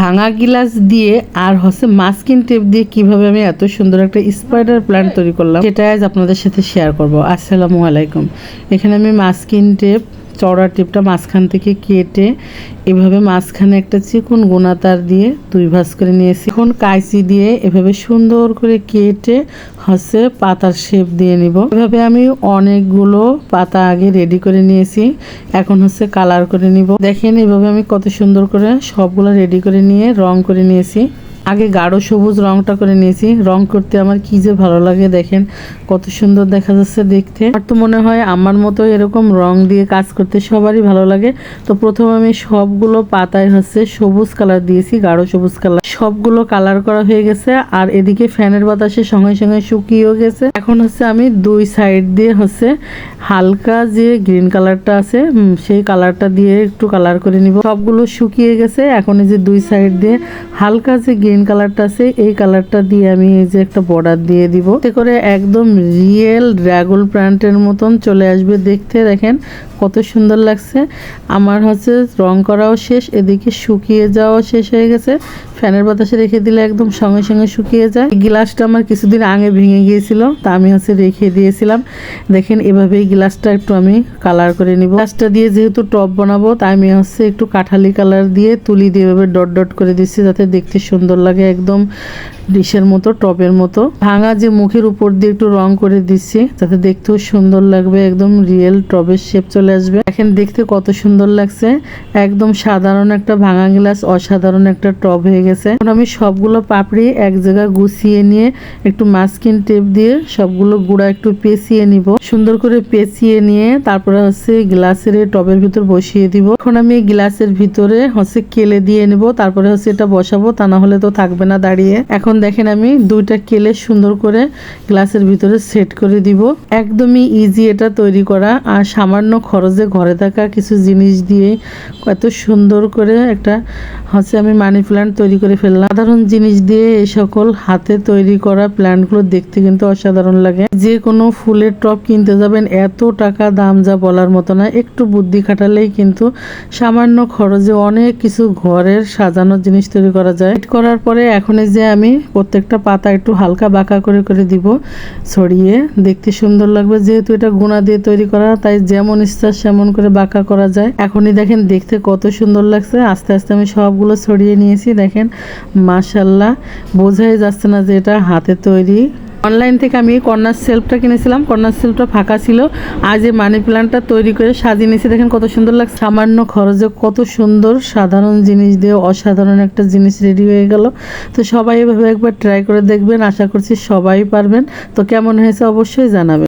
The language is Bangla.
ভাঙা গিলাস দিয়ে আর হচ্ছে মাস্কিন টেপ দিয়ে কীভাবে আমি এত সুন্দর একটা স্পাইডার প্ল্যান্ট তৈরি করলাম, সেটা আজ আপনাদের সাথে শেয়ার করব। আসসালামু আলাইকুম। এখানে আমি মাস্কিন টেপ চওড়া টিপটা মাঝখান থেকে কেটে এভাবে মাঝখানে একটা চিকন গোনাতার দিয়ে দুই ভাঁজ করে নিয়েছি। এখন কাইচি দিয়ে এভাবে সুন্দর করে কেটে হচ্ছে পাতার শেপ দিয়ে নিব। এভাবে আমি অনেকগুলো পাতা আগে রেডি করে নিয়েছি। এখন হচ্ছে কালার করে নিব। দেখেন এভাবে আমি কত সুন্দর করে সবগুলো রেডি করে নিয়ে রং করে নিয়েছি। আগে গাঢ় সবুজ রংটা করে নিয়েছি। রং করতে আমার কি যে ভালো লাগে দেখেন, কত সুন্দর দেখা যাচ্ছে দেখতে। আর তো মনে হয় আমার মতো এরকম রং দিয়ে কাজ করতে সবারই ভালো লাগে। তো প্রথম আমি সবগুলো পাতায় হচ্ছে সবুজ কালার দিয়েছি, গাঢ় সবুজ কালার। সবগুলো কালার করা হয়ে গেছে, আর এদিকে ফ্যানের বাতাসে সঙ্গে সঙ্গে শুকিয়েও গেছে। এখন হচ্ছে আমি দুই সাইড দিয়ে হচ্ছে হালকা যে গ্রিন কালারটা আছে সেই কালারটা দিয়ে একটু কালার করে নিব। সবগুলো শুকিয়ে গেছে, এখন এই যে দুই সাইড দিয়ে হালকা যে গ্রিন কালারটা আছে, এই কালারটা দিয়ে আমি এই যে একটা বর্ডার দিয়ে দিব। এতে করে একদম রিয়েল ড্রাগন প্লান্টের মতন চলে আসবে দেখতে, দেখেন কত সুন্দর লাগছে। আমার হচ্ছে রং করাও শেষ, এদিকে শুকিয়ে যাওয়া শেষ হয়ে গেছে। ফ্যানের বাতাসে রেখে দিলে একদম সঙ্গে সঙ্গে শুকিয়ে যায়। গ্লাসটা আমার কিছুদিন আগে ভেঙে গিয়েছিল, তা আমি হচ্ছে রেখে দিয়েছিলাম। দেখেন, এভাবেই গ্লাসটা একটু আমি কালার করে নিব। গ্লাসটা দিয়ে যেহেতু টপ বানাবো তাই আমি হচ্ছে একটু কাঠালি কালার দিয়ে তুলি দিয়ে এভাবে ডট ডট করে দিচ্ছি যাতে দেখতে সুন্দর লাগে একদম ডিশের মতো টপের মতো। ভাঙা যে মুখের উপর দিয়ে একটু রং করে দিচ্ছি, যাতে দেখতেও সুন্দর লাগবে, একদম রিয়েল টবের শেপ চলে আসবে। এখন দেখতে কত সুন্দর লাগছে। একদম সাধারণ একটা ভাঙা গ্লাস, অসাধারণ একটা টব হয়ে গেছে। এখন আমি সবগুলো পাপড়ি এক জায়গায় গুছিয়ে নিয়ে একটু মাস্কিন টেপ দিয়ে সবগুলো গুঁড়া একটু পেঁচিয়ে নিব। সুন্দর করে পেঁচিয়ে নিয়ে তারপরে হচ্ছে গ্লাসের টবের ভিতর বসিয়ে দিব। এখন আমি গ্লাসের ভিতরে হচ্ছে কেলে দিয়ে নিব। তারপরে হচ্ছে এটা বসাবো, তা না হলে তো থাকবে না দাঁড়িয়ে। এখন দেখেন আমি দুইটা কেলে সুন্দর করে গ্লাসের ভিতরে সেট করে দিব। একদমই ইজি এটা তৈরি করা। আর সামান্য খরচে ঘরে থাকা কিছু জিনিস দিয়ে এত সুন্দর করে একটা হচ্ছে আমি মানি প্ল্যান্ট তৈরি করে ফেললাম। সাধারণ জিনিস দিয়ে এই সকল হাতে তৈরি করা প্ল্যান্টগুলো দেখতে কিন্তু অসাধারণ লাগে। যে কোনো ফুলের টপ কিনতে যাবেন, এত টাকা দাম যা বলার মতো না। একটু বুদ্ধি খাটালেই কিন্তু সামান্য খরচে অনেক কিছু ঘরের সাজানোর জিনিস তৈরি করা যায়। করার পরে এখন যে আমি প্রত্যেকটা পাতা একটু হালকা বাঁকা করে করে দিব। ছড়িয়ে দেখতে সুন্দর লাগবে। যেহেতু এটা গুণা দিয়ে তৈরি করা, তাই যেমন ইচ্ছা সেমন করে বাঁকা করা যায়। এখনই দেখেন, দেখতে কত সুন্দর লাগছে। আস্তে আস্তে আমি সবগুলো ছড়িয়ে নিয়েছি। দেখেন মাশাল্লাহ বোঝাই যাচ্ছে না যে এটা হাতে তৈরি। অনলাইন থেকে আমি কর্নার সেলফটা কিনেছিলাম, কর্নার সেলফটা ফাঁকা ছিল। আজ এই মানি প্ল্যান্টটা তৈরি করে সাজিয়ে নিয়েছি। দেখেন কত সুন্দর লাগছে। সামান্য খরচে কত সুন্দর, সাধারণ জিনিস দিয়ে অসাধারণ একটা জিনিস রেডি হয়ে গেল। তো সবাই এভাবে একবার ট্রাই করে দেখবেন, আশা করছি সবাই পারবেন। তো কেমন হয়েছে অবশ্যই জানাবেন।